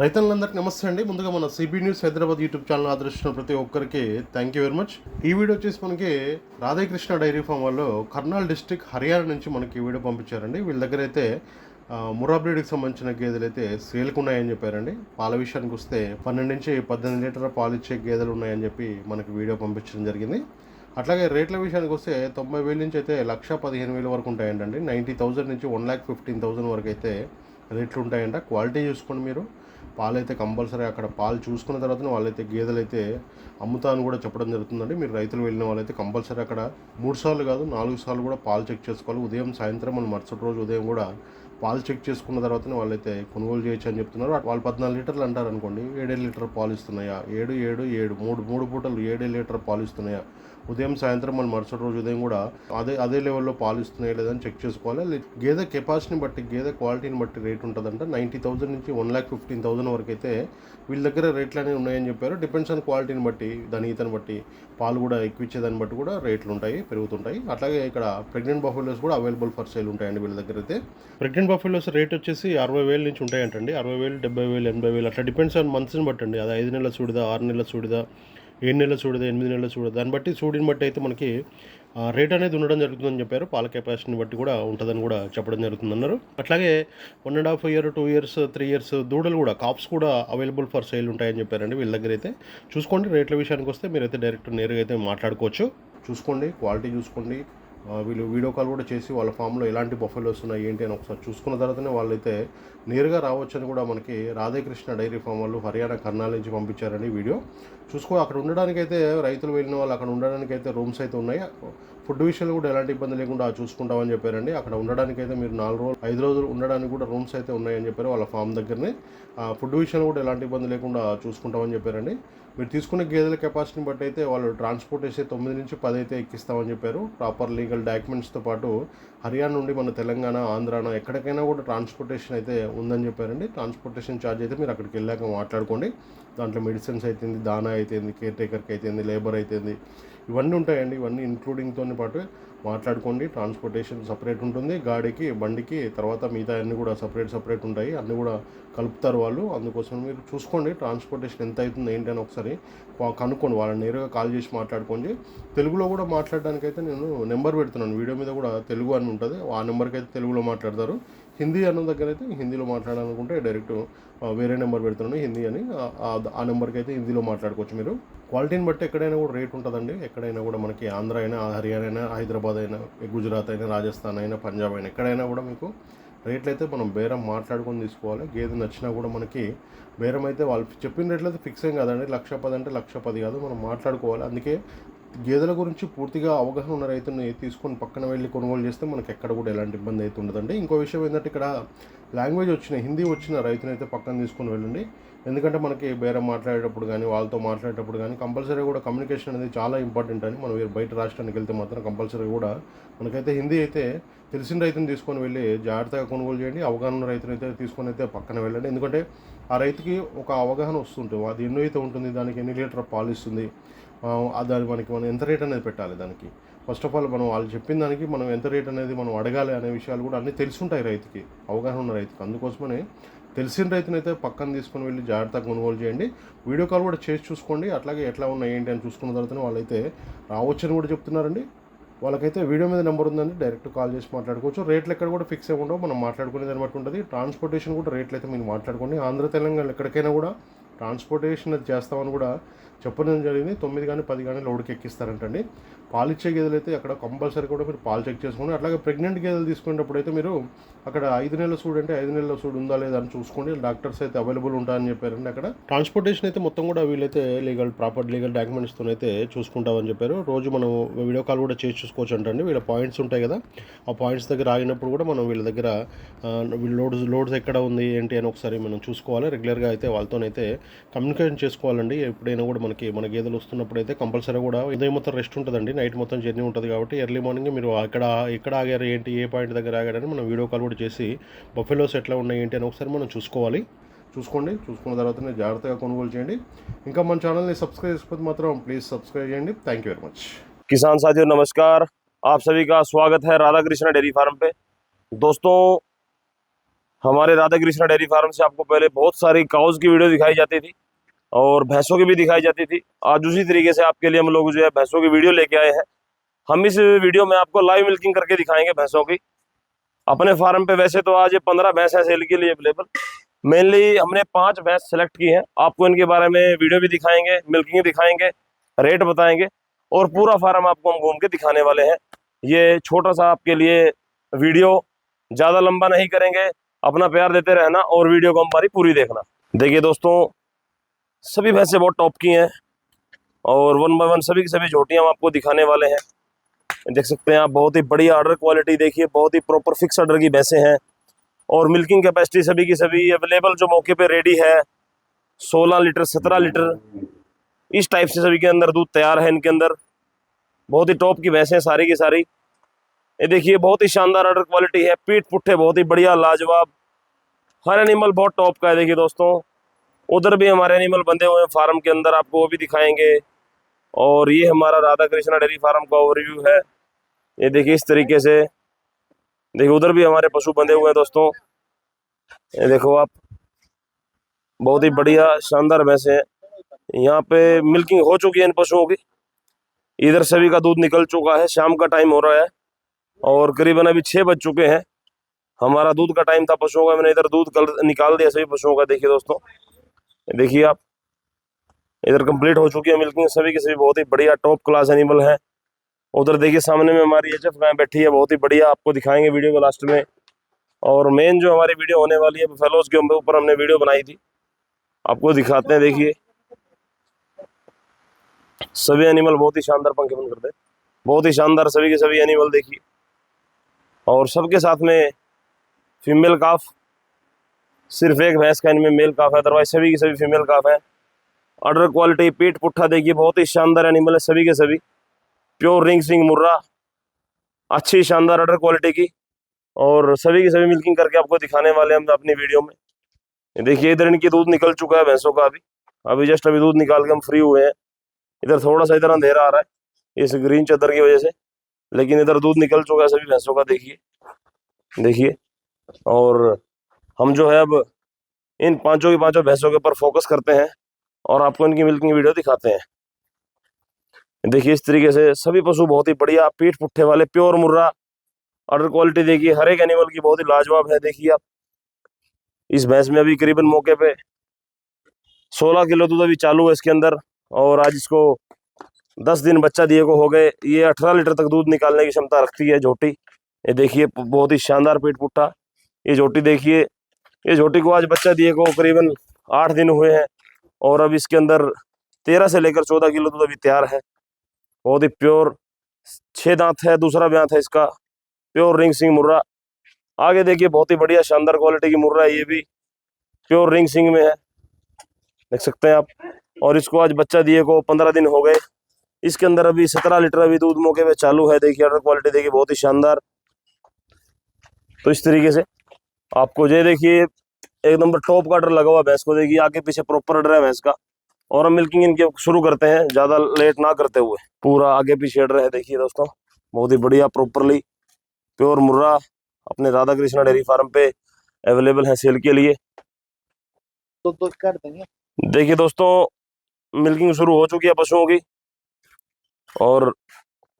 రైతులందరికీ నమస్తే అండి ముందుగా మన CB news Hyderabad YouTube channel ఆదరిస్తున్న ప్రతి ఒక్కరికి థ్యాంక్ యూ వెరీ మచ్ ఈ వీడియో వచ్చేసి మనకి రాధాకృష్ణ డైరీ ఫామ్ వాళ్ళు కర్నాల్ డిస్టిక్ హర్యానా నుంచి మనకి ఈ వీడియో పంపించారండి వీళ్ళ దగ్గర అయితే మురాబ్రీడ్కి సంబంధించిన గేదెలు అయితే సేల్కు ఉన్నాయని చెప్పారండి పాల విషయానికి వస్తే పన్నెండు నుంచి పద్దెనిమిది లీటర్ల పాలు ఇచ్చే గేదెలు ఉన్నాయని చెప్పి మనకి వీడియో పంపించడం జరిగింది అట్లాగే రేట్ల విషయానికి వస్తే తొంభై వేల నుంచి అయితే లక్ష పదిహేను వేల వరకు ఉంటాయండి నైంటీ థౌజండ్ నుంచి వన్ ల్యాక్ ఫిఫ్టీన్ థౌజండ్ వరకు అయితే రేట్లు ఉంటాయంట క్వాలిటీ చూసుకోండి మీరు పాలైతే కంపల్సరీ అక్కడ పాలు చూసుకున్న తర్వాత వాళ్ళైతే గేదెలు అయితే అమ్ముతా అని కూడా చెప్పడం జరుగుతుందండి మీరు రైతులు వెళ్ళిన వాళ్ళైతే కంపల్సరీ అక్కడ మూడు సార్లు కాదు నాలుగు సార్లు కూడా పాలు చెక్ చేసుకోవాలి ఉదయం సాయంత్రం మనం మరుసటి రోజు ఉదయం కూడా పాలు చెక్ చేసుకున్న తర్వాత వాళ్ళైతే కొనుగోలు చేయొచ్చు అని చెప్తున్నారు వాళ్ళు పద్నాలుగు లీటర్లు అంటారు అనుకోండి ఏడే లీటర్ పాలు ఇస్తున్నాయా ఏడు ఏడు ఏడు మూడు మూడు పూటలు ఏడే లీటర్ పాలు ఇస్తున్నాయా ఉదయం సాయంత్రం మనం మరుసటి రోజు ఉదయం కూడా అదే అదే లెవెల్లో పాలు ఇస్తున్నాయి లేదని చెక్ చేసుకోవాలి గేదె కెపాసిటీని బట్టి గేదె క్వాలిటీని బట్టి రేట్ ఉంటుందంట నైంటీ థౌసండ్ నుంచి వన్ ల్యాక్ ఫిఫ్టీన్ థౌసండ్ వరకు అయితే వీళ్ళ దగ్గర రేట్లు అనేవి ఉన్నాయని చెప్పారు డిపెండ్స్ ఆన్ క్వాలిటీని బట్టి దాని ఈతని బట్టి పాలు కూడా ఎక్కువ ఇచ్చేదాన్ని బట్టి కూడా రేట్లు ఉంటాయి పెరుగుతుంటాయి అట్లాగే ఇక్కడ ప్రెగ్నెంట్ బఫెలోస్ కూడా అవైలబుల్ ఫర్ సేల్ ఉంటాయండి వీళ్ళ దగ్గర అయితే ప్రెగ్నెంట్ బఫిలోస్ రేట్ వచ్చేసి అరవై వేల నుంచి ఉంటాయంటండి అరవై వేలు డెబ్బై వేలు ఎనభై వేలు అట్లా డిపెండ్స్ ఆన్ మంత్స్ని బట్టండి అది ఐదు నెలల చూడదా ఆరు నెలల చూడదా ఏడు నెలలు చూడదు ఎనిమిది నెలలు చూడదు దాన్ని బట్టి చూడని బట్టి అయితే మనకి రేట్ అనేది ఉండడం జరుగుతుందని చెప్పారు పాల కెపాసిటీని బట్టి కూడా ఉంటుందని కూడా చెప్పడం జరుగుతుందన్నారు అట్లాగే one and half year two years three years దూడలు కూడా కాప్స్ కూడా అవైలబుల్ ఫర్ సేల్ ఉంటాయని చెప్పారండి వీళ్ళ దగ్గర అయితే చూసుకోండి రేట్ల విషయానికి వస్తే మీరైతే డైరెక్ట్ నేరుగా అయితే మాట్లాడుకోవచ్చు చూసుకోండి క్వాలిటీ చూసుకోండి వీళ్ళు వీడియో కాల్ కూడా చేసి వాళ్ళ ఫామ్లో ఎలాంటి బఫెలోస్ ఉన్నాయి ఏంటి అని ఒకసారి చూసుకున్న తర్వాతనే వాళ్ళైతే నేరుగా రావచ్చని కూడా మనకి రాధాకృష్ణ డైరీ ఫామ్ వాళ్ళు హర్యానా కర్నాల్ నుంచి పంపించారని వీడియో చూసుకో అక్కడ ఉండడానికైతే రైతులు వెళ్ళిన వాళ్ళు అక్కడ ఉండడానికైతే రూమ్స్ అయితే ఉన్నాయి ఫుడ్ విషయంలో కూడా ఎలాంటి ఇబ్బంది లేకుండా చూసుకుంటామని చెప్పారండి అక్కడ ఉండడానికైతే మీరు నాలుగు రోజులు ఐదు రోజులు ఉండడానికి కూడా రూమ్స్ అయితే ఉన్నాయని చెప్పారు వాళ్ళ ఫామ్ దగ్గరనే ఫుడ్ విషయంలో కూడా ఎలాంటి ఇబ్బంది లేకుండా చూసుకుంటామని చెప్పారండి మీరు తీసుకున్న గేదెల కెపాసిటీని బట్టి అయితే వాళ్ళు ట్రాన్స్పోర్ట్ చేసే తొమ్మిది నుంచి పది అయితే ఎక్కిస్తామని చెప్పారు ప్రాపర్ లీగల్ డాక్యుమెంట్స్తో పాటు హర్యానా నుండి మన తెలంగాణ ఆంధ్రాన ఎక్కడికైనా కూడా ట్రాన్స్పోర్టేషన్ అయితే ఉందని చెప్పారండి ట్రాన్స్పోర్టేషన్ ఛార్జ్ అయితే మీరు అక్కడికి వెళ్ళాక మాట్లాడుకోండి దాంట్లో మెడిసిన్స్ అయితే దానా అయితే కేర్ టేకర్కి అయితే లేబర్ అయితే ఇవన్నీ ఉంటాయండి ఇవన్నీ ఇంక్లూడింగ్తో పాటు మాట్లాడుకోండి ట్రాన్స్పోర్టేషన్ సపరేట్ ఉంటుంది గాడికి బండికి తర్వాత మిగతా అన్నీ కూడా సపరేట్ సపరేట్ ఉంటాయి అన్నీ కూడా కలుపుతారు వాళ్ళు అందుకోసం మీరు చూసుకోండి ట్రాన్స్పోర్టేషన్ ఎంత అవుతుంది ఏంటని ఒకసారి కనుక్కోండి వాళ్ళని నేరుగా కాల్ చేసి మాట్లాడుకోండి తెలుగులో కూడా మాట్లాడడానికి అయితే నేను నెంబర్ పెడుతున్నాను వీడియో మీద కూడా తెలుగు అని ఉంటుంది ఆ నెంబర్కి అయితే తెలుగులో మాట్లాడతారు హిందీ అన్న దగ్గర అయితే హిందీలో మాట్లాడాలనుకుంటే డైరెక్ట్ వేరే నెంబర్ పెడుతున్నాను హిందీ అని ఆ నెంబర్కి అయితే హిందీలో మాట్లాడుకోవచ్చు మీరు క్వాలిటీని బట్టి ఎక్కడైనా కూడా రేట్ ఉంటుందండి ఎక్కడైనా కూడా మనకి ఆంధ్ర అయినా హర్యానా అయినా హైదరాబాద్ అయినా గుజరాత్ అయినా రాజస్థాన్ అయినా పంజాబ్ అయినా ఎక్కడైనా కూడా మీకు రేట్లు అయితే మనం బేరం మాట్లాడుకొని తీసుకోవాలి గేదె నచ్చినా కూడా మనకి బేరం అయితే వాళ్ళు చెప్పిన రేట్లు అయితే ఫిక్స్ ఏం కాదండి లక్ష పది అంటే లక్ష పది కాదు మనం మాట్లాడుకోవాలి అందుకే గేదెల గురించి పూర్తిగా అవగాహన ఉన్న రైతుని తీసుకొని పక్కన వెళ్ళి కొనుగోలు చేస్తే మనకి ఎక్కడ కూడా ఎలాంటి ఇబ్బంది అయితే ఉండదండి ఇంకో విషయం ఏంటంటే ఇక్కడ లాంగ్వేజ్ వచ్చిన హిందీ వచ్చిన రైతుని అయితే పక్కన తీసుకొని వెళ్ళండి ఎందుకంటే మనకి బేరం మాట్లాడేటప్పుడు కానీ వాళ్ళతో మాట్లాడేటప్పుడు కానీ కంపల్సరీ కూడా కమ్యూనికేషన్ అనేది చాలా ఇంపార్టెంట్ అని మనం బయట రాష్ట్రానికి వెళ్తే మాత్రం కంపల్సరీ కూడా మనకైతే హిందీ అయితే తెలిసిన రైతుని తీసుకొని వెళ్ళి జాగ్రత్తగా కొనుగోలు చేయండి అవగాహన రైతుని అయితే తీసుకొని అయితే పక్కన వెళ్ళండి ఎందుకంటే ఆ రైతుకి ఒక అవగాహన వస్తుంటుంది అది ఎన్నో అయితే ఉంటుంది దానికి ఎన్ని లీటర్ పాలు ఇస్తుంది దాని మనకి మనం ఎంత రేట్ అనేది పెట్టాలి దానికి ఫస్ట్ ఆఫ్ ఆల్ మనం వాళ్ళు చెప్పిన దానికి మనం ఎంత రేట్ అనేది మనం అడగాలి అనే విషయాలు కూడా అన్నీ తెలుసుంటాయి రైతుకి అవగాహన ఉన్న రైతుకి అందుకోసమనే తెలిసిన రైతునైతే పక్కన తీసుకుని వెళ్ళి జాగ్రత్తగా కొనుగోలు చేయండి వీడియో కాల్ కూడా చేసి చూసుకోండి అట్లాగే ఎట్లా ఉన్నాయి ఏంటి అని చూసుకున్న తర్వాతనే వాళ్ళైతే రావచ్చని కూడా చెప్తున్నారండి వాళ్ళకైతే వీడియో మీద నెంబర్ ఉందండి డైరెక్ట్ కాల్ చేసి మాట్లాడుకోవచ్చు రేట్లు ఎక్కడ కూడా ఫిక్స్ అవ్వకుండా మనం మాట్లాడుకునే దాన్ని బట్టి ఉంటుంది ట్రాన్స్పోర్టేషన్ కూడా రేట్లు అయితే మీరు మాట్లాడుకోండి ఆంధ్ర తెలంగాణ ఎక్కడికైనా కూడా ట్రాన్స్పోర్టేషన్ అది చేస్తామని కూడా చెప్పడం జరిగింది తొమ్మిది కానీ పది కానీ లోడ్కి ఎక్కిస్తారంటండి పాలిచ్చే గేదెలు అయితే అక్కడ కంపల్సరీ కూడా మీరు పాలు చెక్ చేసుకోండి అట్లాగే ప్రెగ్నెంట్ గేదెలు తీసుకునేటప్పుడు అయితే మీరు అక్కడ ఐదు నెలల సూడు అంటే ఐదు నెలల సూడు ఉందా లేదా అని చూసుకోండి డాక్టర్స్ అయితే అవైలబుల్ ఉంటా అని చెప్పారండి అక్కడ ట్రాన్స్పోర్టేషన్ అయితే మొత్తం కూడా వీళ్ళైతే లీగల్ ప్రాపర్ లీగల్ డాక్యుమెంట్స్తో అయితే చూసుకుంటామని చెప్పారు రోజు మనం వీడియో కాల్ కూడా చేసి చూసుకోవచ్చు అంటండి వీళ్ళ పాయింట్స్ ఉంటాయి కదా ఆ పాయింట్స్ దగ్గర ఆగినప్పుడు కూడా మనం వీళ్ళ దగ్గర లోడ్స్ లోడ్స్ ఎక్కడ ఉంది ఏంటి అని ఒకసారి మనం చూసుకోవాలి రెగ్యులర్గా అయితే వాళ్ళతోనైతే కమ్యూనికేషన్ చేసుకోవాలండి ఎప్పుడైనా కూడా మనకి మన గేదెలు వస్తున్నప్పుడు అయితే కంపల్సరీ కూడా ఇదే మొత్తం రెస్ట్ ఉంటుందండి మొత్తం జెన్ని ఉంటది కాబట్టి ఎర్లీ మార్నింగ్ ఇ మీరు అక్కడ ఎక్కడికి ఎక్కడ ఆగారు ఏంటి ఏ పాయింట్ దగ్గర ఆగాడ అని మనం వీడియో కాలిబ్రేట్ చేసి బఫెలో సెట్లలో ఉన్న ఏంటిని ఒకసారి మనం చూసుకోవాలి చూస్కోండి చూసుకున్న తర్వాతనే జాగ్రత్తగా కొనగోలు చేయండి ఇంకా మన ఛానల్ ని సబ్స్క్రైబ్ చేసుకోవది మాత్రం ప్లీజ్ సబ్స్క్రైబ్ చేయండి thank you very much Kisan Saheb namaskar आप सभी का स्वागत है राधा कृष्ण डेयरी फार्म पे दोस्तों हमारे राधा कृष्ण डेयरी फार्म से आपको पहले बहुत सारी काऊज की वीडियो दिखाई जाती थी और भैंसों की भी दिखाई जाती थी आज उसी तरीके से आपके लिए हम लोग जो है भैंसों की वीडियो लेके आए हैं हम इस वीडियो में आपको लाइव मिल्किंग करके दिखाएंगे भैंसों की अपने फार्म पे वैसे तो आज पंद्रह भैंस है सेल के लिए अवेलेबल मेनली हमने पांच भैंस सेलेक्ट की हैं आपको इनके बारे में वीडियो भी दिखाएंगे मिल्किंग दिखाएंगे रेट बताएंगे और पूरा फार्म आपको हम घूम के दिखाने वाले हैं ये छोटा सा आपके लिए वीडियो ज़्यादा लंबा नहीं करेंगे अपना प्यार देते रहना और वीडियो को हमारी पूरी देखना देखिए दोस्तों सभी भैंसें बहुत टॉप की हैं और वन बाय वन सभी की सभी झोटियाँ हम आपको दिखाने वाले हैं देख सकते हैं आप बहुत ही बढ़िया आर्डर क्वालिटी देखिए बहुत ही प्रॉपर फिक्स आर्डर की भैंसें हैं और मिल्किंग कैपेसिटी सभी की सभी अवेलेबल जो मौके पर रेडी है सोलह लीटर सत्रह लीटर इस टाइप से सभी के अंदर दूध तैयार है इनके अंदर बहुत ही टॉप की भैंसें सारी की सारी ये देखिए बहुत ही शानदार आर्डर क्वालिटी है पीठ पुट्ठे बहुत ही बढ़िया लाजवाब हर एनिमल बहुत टॉप का है देखिए दोस्तों उधर भी हमारे एनिमल बंधे हुए हैं फार्म के अंदर आपको वो भी दिखाएंगे और ये हमारा राधा कृष्णा डेयरी फार्म का ओवरव्यू है ये देखिए इस तरीके से देखिए उधर भी हमारे पशु बंधे हुए हैं दोस्तों ये देखो आप बहुत ही बढ़िया शानदार भैंस है यहाँ पे मिल्किंग हो चुकी है इन पशुओं की इधर सभी का दूध निकल चुका है शाम का टाइम हो रहा है और करीबन अभी छः बज चुके हैं हमारा दूध का टाइम था पशुओं का मैंने इधर दूध निकाल दिया सभी पशुओं का देखिए दोस्तों देखिए आप इधर कंप्लीट हो चुकी है मिल्किंग सभी के सभी बहुत ही बढ़िया टॉप क्लास एनिमल है उधर देखिए सामने में हमारी एच एफ गाय बैठी है बहुत ही बढ़िया आपको दिखाएंगे वीडियो को लास्ट में और मेन जो हमारी वीडियो होने वाली है फेलोज के ऊपर हमने वीडियो बनाई थी आपको दिखाते हैं देखिए सभी एनिमल बहुत ही शानदार पंखे बंद करते बहुत ही शानदार सभी के सभी एनिमल देखिए और सबके साथ में फीमेल काफ सिर्फ एक भैंस का इनमें मेल काफ है अदरवाइज सभी की सभी फीमेल काफ है ऑर्डर क्वालिटी पीठ पुट्ठा देखिए बहुत ही शानदार एनिमल है सभी के सभी प्योर रिंग सिंग मुर्रा अच्छी शानदार ऑर्डर क्वालिटी की और सभी की सभी मिल्किंग करके आपको दिखाने वाले हम अपनी वीडियो में देखिए इधर इनकी दूध निकल चुका है भैंसों का अभी अभी जस्ट अभी दूध निकाल के हम फ्री हुए हैं इधर थोड़ा सा इधर अंधेरा आ रहा है इस ग्रीन चदर की वजह से लेकिन इधर दूध निकल चुका है सभी भैंसों का देखिए देखिए और हम जो है अब इन पांचों की पांचों भैंसों के ऊपर फोकस करते हैं और आपको इनकी मिल्किंग वीडियो दिखाते हैं देखिए इस तरीके से सभी पशु बहुत ही बढ़िया पीठ पुट्ठे वाले प्योर मुर्रा ऑर्डर क्वालिटी देखिए हर एक एनिमल की बहुत ही लाजवाब है देखिए आप इस भैंस में अभी करीबन मौके पे 16 किलो दूध अभी चालू है इसके अंदर और आज इसको 10 दिन बच्चा दिए को हो गए ये 18 लीटर तक दूध निकालने की क्षमता रखती है झोटी ये देखिए बहुत ही शानदार पेट पुट्ठा ये झोटी देखिए ये झोटी को आज बच्चा दिए को करीबन आठ दिन हुए हैं और अब इसके अंदर तेरह से लेकर चौदह किलो दूध अभी तैयार है बहुत ही प्योर छः दांत है दूसरा ब्यांत है इसका प्योर रिंग सिंह मुर्रा आगे देखिए बहुत ही बढ़िया शानदार क्वालिटी की मुर्रा है ये भी प्योर रिंग सिंह में है देख सकते हैं आप और इसको आज बच्चा दिए को पंद्रह दिन हो गए इसके अंदर अभी सत्रह लीटर अभी दूध मौके पर चालू है देखिए क्वालिटी देखिए बहुत ही शानदार तो इस तरीके से आपको ये देखिए एक नंबर टॉप का डर लगा हुआ भैंस को देखिए आगे पीछे प्रॉपर डर है भैंस का और हम मिल्किंग इनके शुरू करते हैं ज़्यादा लेट ना करते हुए पूरा आगे पीछे डर है देखिए दोस्तों बहुत ही बढ़िया प्रॉपरली प्योर मुर्रा अपने राधा कृष्णा डेयरी फार्म पे अवेलेबल है सेल के लिए तो तो कर देंगे देखिए दोस्तों मिल्किंग शुरू हो चुकी है पशुओं की और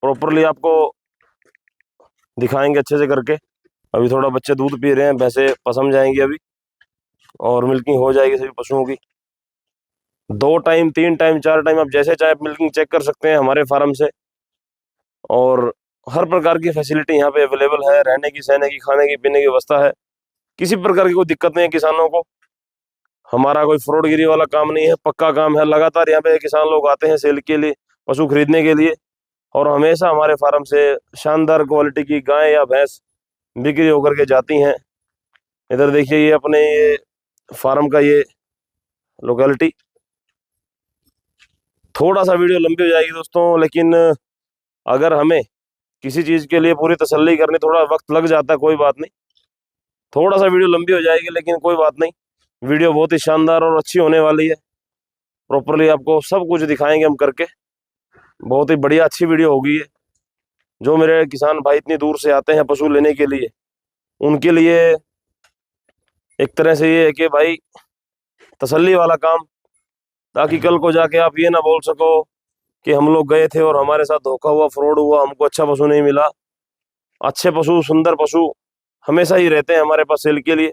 प्रॉपरली आपको दिखाएंगे अच्छे से करके अभी थोड़ा बच्चे दूध पी रहे हैं वैसे पसम जाएंगे अभी और मिल्किंग हो जाएगी सभी पशुओं की दो टाइम तीन टाइम चार टाइम आप जैसे चाहे मिल्किंग चेक कर सकते हैं हमारे फार्म से और हर प्रकार की फैसिलिटी यहाँ पे अवेलेबल है रहने की सहने की खाने की पीने की व्यवस्था है किसी प्रकार की कोई दिक्कत नहीं है किसानों को हमारा कोई फ्रॉडगिरी वाला काम नहीं है पक्का काम है लगातार यहाँ पे किसान लोग आते हैं सेल के लिए पशु खरीदने के लिए और हमेशा हमारे फार्म से शानदार क्वालिटी की गाय या भैंस बिक्री होकर के जाती हैं इधर देखिए ये अपने ये फार्म का ये लोकेलिटी थोड़ा सा वीडियो लंबी हो जाएगी दोस्तों लेकिन अगर हमें किसी चीज़ के लिए पूरी तसल्ली करनी थोड़ा वक्त लग जाता है कोई बात नहीं थोड़ा सा वीडियो लंबी हो जाएगी लेकिन कोई बात नहीं वीडियो बहुत ही शानदार और अच्छी होने वाली है प्रॉपरली आपको सब कुछ दिखाएंगे हम करके बहुत ही बढ़िया अच्छी वीडियो होगी ये जो मेरे किसान भाई इतनी दूर से आते हैं पशु लेने के लिए उनके लिए एक तरह से ये है कि भाई तसल्ली वाला काम ताकि कल को जाके आप ये ना बोल सको कि हम लोग गए थे और हमारे साथ धोखा हुआ फ्रॉड हुआ हमको अच्छा पशु नहीं मिला अच्छे पशु सुंदर पशु हमेशा ही रहते हैं हमारे पास सेल के लिए